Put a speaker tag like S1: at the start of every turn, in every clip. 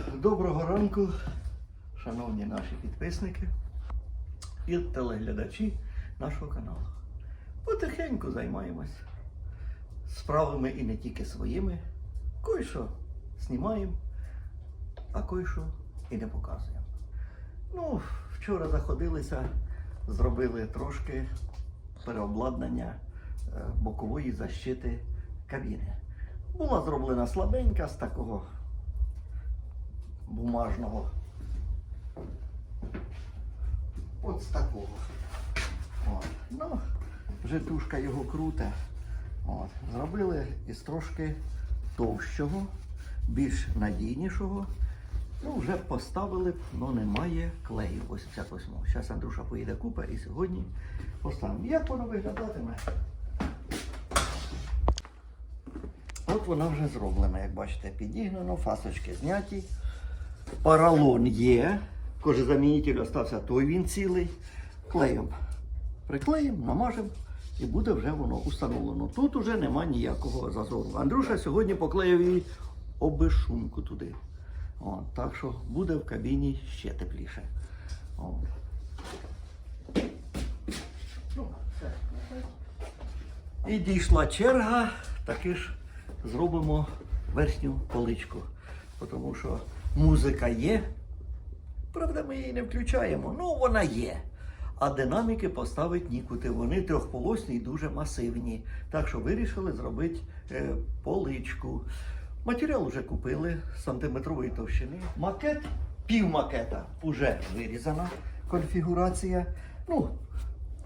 S1: Доброго ранку, шановні наші підписники і телеглядачі нашого каналу. Потихеньку займаємось справами і не тільки своїми. Кое-що знімаємо, а кое-що і не показуємо. Ну, вчора заходилися, зробили трошки переобладнання е, бокової защити кабіни. Була зроблена слабенька з такого бумажного. От з такого. От. Ну, вже тушка його крута. От. Зробили із трошки товщого, більш надійнішого. Ну, вже поставили, але немає клею 88-го. Зараз Андрюша поїде купа і сьогодні поставимо. Як воно виглядатиме? От вона вже зроблена, як бачите, підігнано, фасочки зняті. Паралон є. Кожезамінитель остався той він цілий. Клеєм приклеїмо, намажемо і буде вже воно установлено. Тут уже нема ніякого зазору. Андрюша сьогодні поклеїв її обешумку туди. От, так що буде в кабіні ще тепліше. Ну. І дійшла черга, таки ж зробимо верхню поличку. Тому що музика є. Правда, ми її не включаємо, ну вона є. А динаміки поставить нікуди. Вони трьохполосні і дуже масивні. Так що вирішили зробити е, поличку. Матеріал вже купили сантиметрової товщини. Макет, пів макета вже вирізана конфігурація. Ну,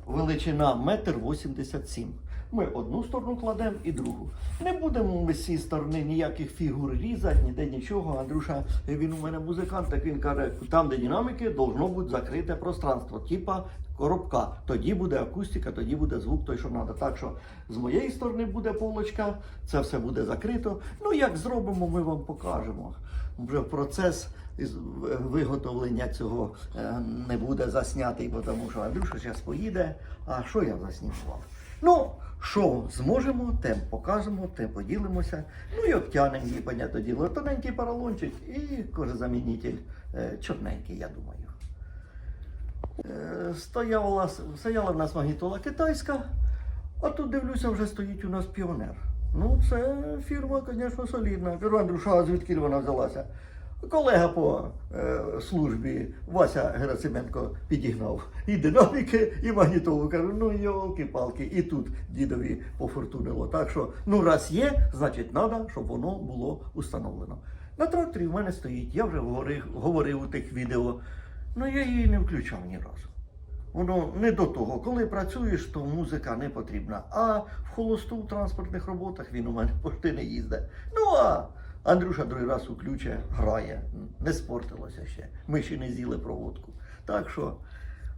S1: величина метр вісімдесят сім. Ми одну сторону кладемо і другу. Не будемо ми з цієї сторони ніяких фігур різати, ніде нічого. Андрюша, він у мене музикант, так він каже, там, де динаміки, должно бути закрите пространство, типа коробка. Тоді буде акустика, тоді буде звук той, що треба. Так що з моєї сторони буде полочка, це все буде закрито. Ну, як зробимо, ми вам покажемо. Вже процес із- виготовлення цього е, не буде заснятий, бо тому що Андрюша зараз поїде. А що я заснімував? Ну, що зможемо, тим покажемо, тим поділимося. Ну і обтянемо її, понятне діло. Тоненький поролончик і кожезамінитель е, чорненький, я думаю. Е, Стояла, стояла в нас магнітола китайська, а тут дивлюся, вже стоїть у нас піонер. Ну, це фірма, звісно, солідна. Кажу, Андрюша, звідки вона взялася? Колега по е, службі Вася Герасименко підігнав і динаміки, і магнітолу. Кажу, ну йолки-палки, і тут дідові пофортунило. Так що, ну раз є, значить треба, щоб воно було установлено. На тракторі в мене стоїть, я вже говорив, говорив у тих відео, ну я її не включав ні разу. Воно не до того. Коли працюєш, то музика не потрібна. А в холосту в транспортних роботах він у мене пошти не їздить. Ну а Андрюша другий раз уключе, грає. Не спортилося ще. Ми ще не з'їли проводку. Так що,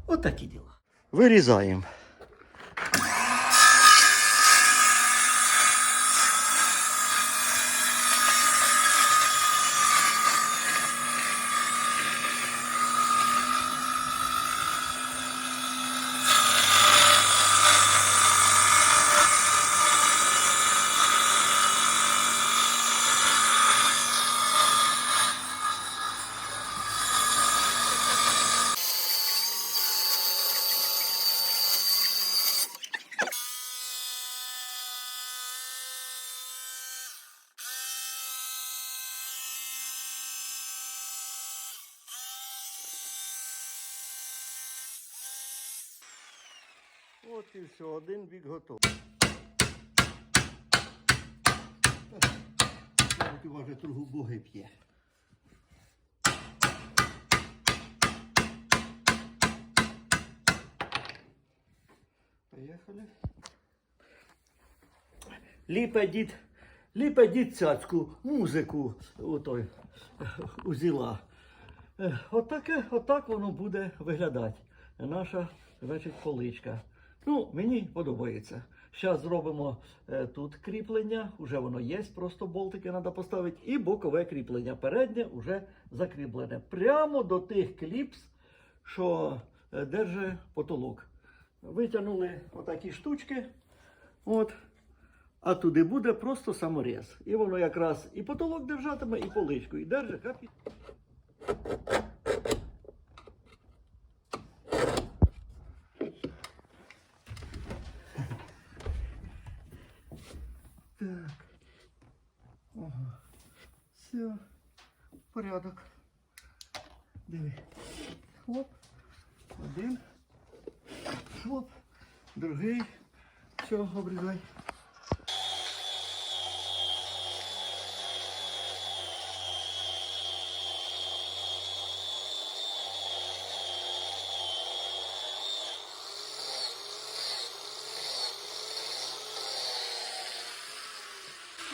S1: отакі діла. Вирізаємо. От і все, один бік готовий. Ти може другу боги п'є. Поїхали. Ліпе дід, ліпе дід цяцьку музику отой узіла. Е, Отаке, отак воно буде виглядати. Наша, значить, поличка. Ну, мені подобається. Зараз зробимо е, тут кріплення, вже воно є, просто болтики треба поставити. І бокове кріплення. Переднє вже закріплене. Прямо до тих кліпс, що е, держить потолок. Витягнули отакі штучки. От. А туди буде просто саморез. І воно якраз і потолок держатиме, і поличку. І держить. капі- Так. Ага. Все. Порядок. Диви. Хлоп. Один. Хлоп. Другий. Все, обрізай.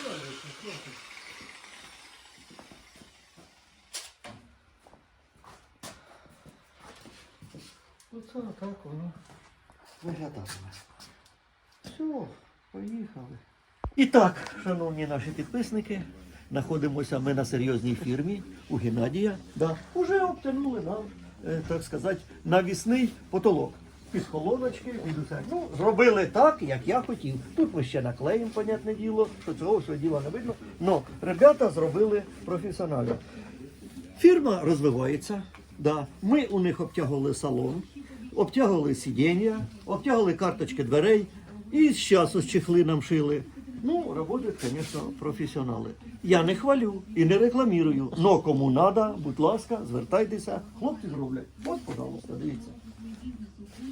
S1: Правильно, хлопець. Оце так воно виглядатиме. Все, поїхали. І так, шановні наші підписники, знаходимося ми на серйозній фірмі у Геннадія. Да, уже обтянули нам, е, так сказати, навісний потолок. Під колоночки, від усе. Ну, зробили так, як я хотів. Тут ми ще наклеїмо, понятне діло, що цього всього діла не видно. Но ребята зробили професіонально. Фірма розвивається. Да. Ми у них обтягували салон, обтягували сидіння, обтягували карточки дверей і з часу з чехли нам шили. Ну, працюють, звісно, професіонали. Я не хвалю і не рекламірую. Но кому треба, будь ласка, звертайтеся. Хлопці зроблять. От, пожалуйста, дивіться.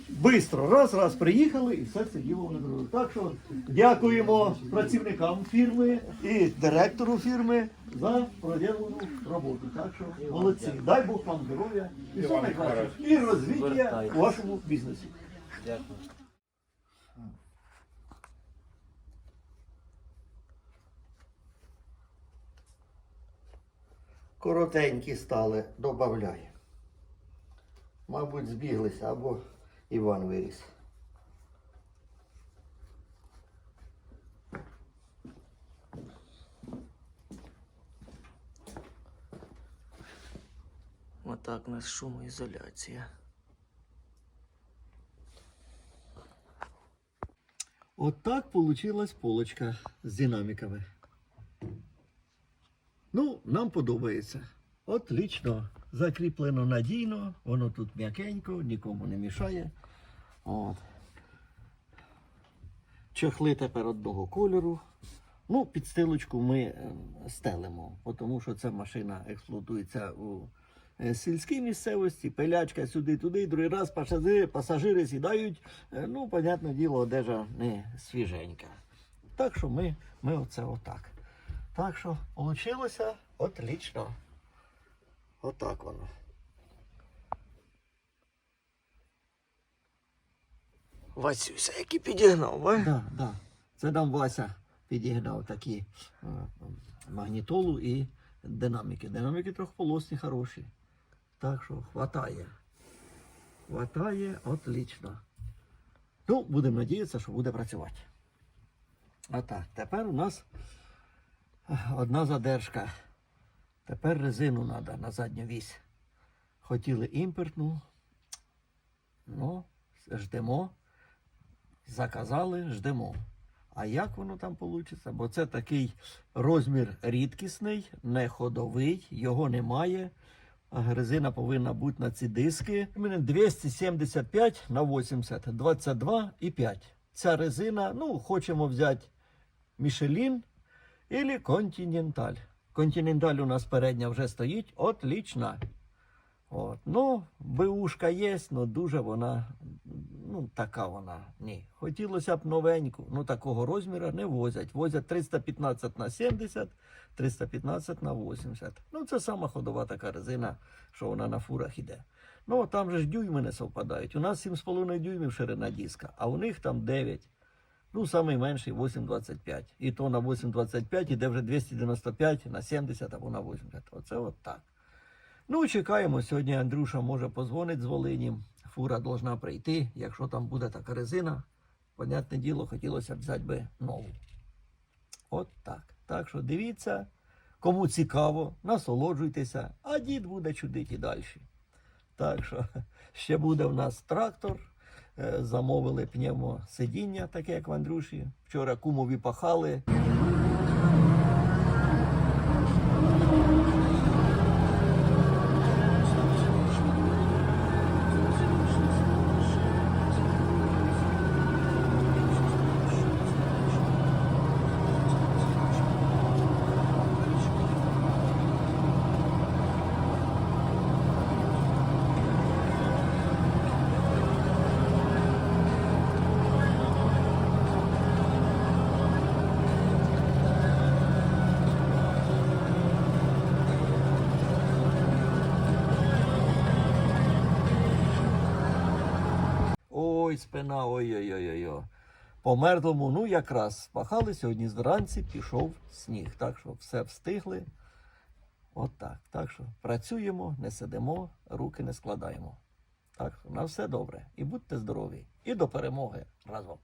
S1: Бистро, раз, раз приїхали і все це діло вони зробили. Так що дякуємо працівникам фірми і директору фірми за проделану роботу. Так що молодці. Дай Бог вам здоров'я і все найкраще. І розвиття у вашому бізнесі.
S2: Дякую.
S1: Коротенькі стали, добавляй. Мабуть, збіглися або Іван виріс.
S2: Отак у нас шумоізоляція.
S1: От так получилась полочка з динаміками. Ну, нам подобається. Отлично. Закріплено надійно, воно тут м'якенько, нікому не мішає. От. Чохли тепер одного кольору. Ну, підстилочку ми е, стелимо, тому що ця машина експлуатується у сільській місцевості, пилячка сюди-туди, другий раз пасажири, пасажири сідають. Е, Ну, понятне діло, одежа не свіженька. Так що ми, ми оце отак. Так що вийшло отлично. Отак воно.
S2: Васюся, який підігнав, а?
S1: Да, да. Це нам Вася підігнав такі е, магнітолу і динаміки. Динаміки трьохполосні хороші. Так що хватає. Хватає отлично. Ну, будемо надіятися, що буде працювати. А так, тепер у нас е, одна задержка. Тепер резину треба на задню вісь. Хотіли імпортну. Ну, ждемо. Заказали, ждемо. А як воно там вийде? Бо це такий розмір рідкісний, не ходовий, його немає. Резина повинна бути на ці диски. У мене 275 на 80, 22 і 5. Ця резина, ну, хочемо взяти Мішелін або Континенталь. Континенталь у нас передня вже стоїть, отлічна. От. Ну, БУшка є, але дуже вона, ну, така вона. Ні. Хотілося б новеньку, ну такого розміру не возять. Возять 315 на 70, 315 на 80. Ну, це сама ходова така резина, що вона на фурах іде. Ну, там же ж дюйми не совпадають. У нас 7,5 дюймів ширина диска, а у них там 9. Ну, самий менший 8,25. І то на 8,25 іде вже 295 на 70 або на 80. Оце от так. Ну, чекаємо. Сьогодні Андрюша може позвонить з Волині. Фура должна прийти, якщо там буде така резина. Понятне діло, хотілося б взяти би нову. От так. Так що дивіться, кому цікаво, насолоджуйтеся, а дід буде чудити далі. Так що ще буде в нас трактор. Е, Замовили пневмосидіння, таке як в Андрюші. Вчора кумові пахали. Ой, спина, ой-ой-ой-ой. По мертвому, ну якраз спахали сьогодні зранці, пішов сніг. Так що все встигли. От так. Так що працюємо, не сидимо, руки не складаємо. Так що на все добре. І будьте здорові. І до перемоги разом.